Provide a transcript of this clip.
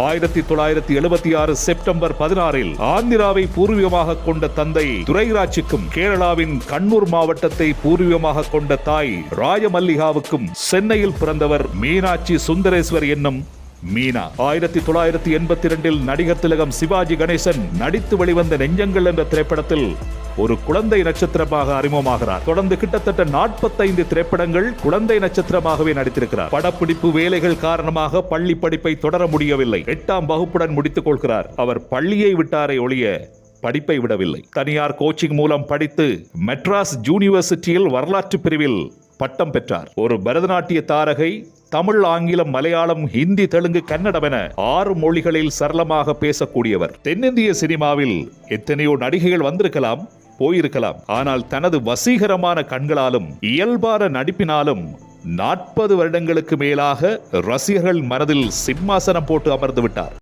ஆயிரத்தி தொள்ளாயிரத்தி எழுபத்தி ஆறு செப்டம்பர் பதினாறில் ஆந்திராவை பூர்வீகமாக கொண்ட தந்தை துரைராஜுக்கும் கேரளாவின் கண்ணூர் மாவட்டத்தை பூர்வீகமாக கொண்ட தாய் ராயமல்லிகாவுக்கும் சென்னையில் பிறந்தவர் மீனாட்சி சுந்தரேஸ்வர் என்னும் மீனா. ஆயிரத்தி தொள்ளாயிரத்தி எண்பத்தி இரண்டில் நடிகர் திலகம் சிவாஜி கணேசன் நடித்து வெளிவந்த நெஞ்சங்கள் என்ற திரைப்படத்தில் ஒரு குழந்தை நட்சத்திரமாக அறிமுகமாகிறார். தொடர்ந்து கிட்டத்தட்ட நாற்பத்தைந்து திரைப்படங்கள் குழந்தை நட்சத்திரமாகவே நடித்திருக்கிறார். படப்பிடிப்பு வேலைகள் காரணமாக பள்ளி படிப்பை தொடர முடியவில்லை. எட்டாம் வகுப்புடன் முடித்துக் கொள்கிறார். அவர் பள்ளியை விட்டாரை ஒழிய படிப்பை விடவில்லை. தனியார் கோச்சிங் மூலம் படித்து மெட்ராஸ் யூனிவர்சிட்டியில் வரலாற்று பிரிவில் பட்டம் பெற்றார். ஒரு பரதநாட்டிய தாரகை தமிழ் ஆங்கிலம் மலையாளம் ஹிந்தி தெலுங்கு கன்னடம் என ஆறு மொழிகளில் சரளமாக பேசக்கூடியவர். தென்னிந்திய சினிமாவில் எத்தனையோ நடிகைகள் வந்திருக்கலாம் போயிருக்கலாம். ஆனால் தனது வசீகரமான கண்களாலும் இயல்பான நடிப்பினாலும் நாற்பது வருடங்களுக்கு மேலாக ரசிகர்கள் மனதில் சிம்மாசனம் போட்டு அமர்ந்து விட்டார்.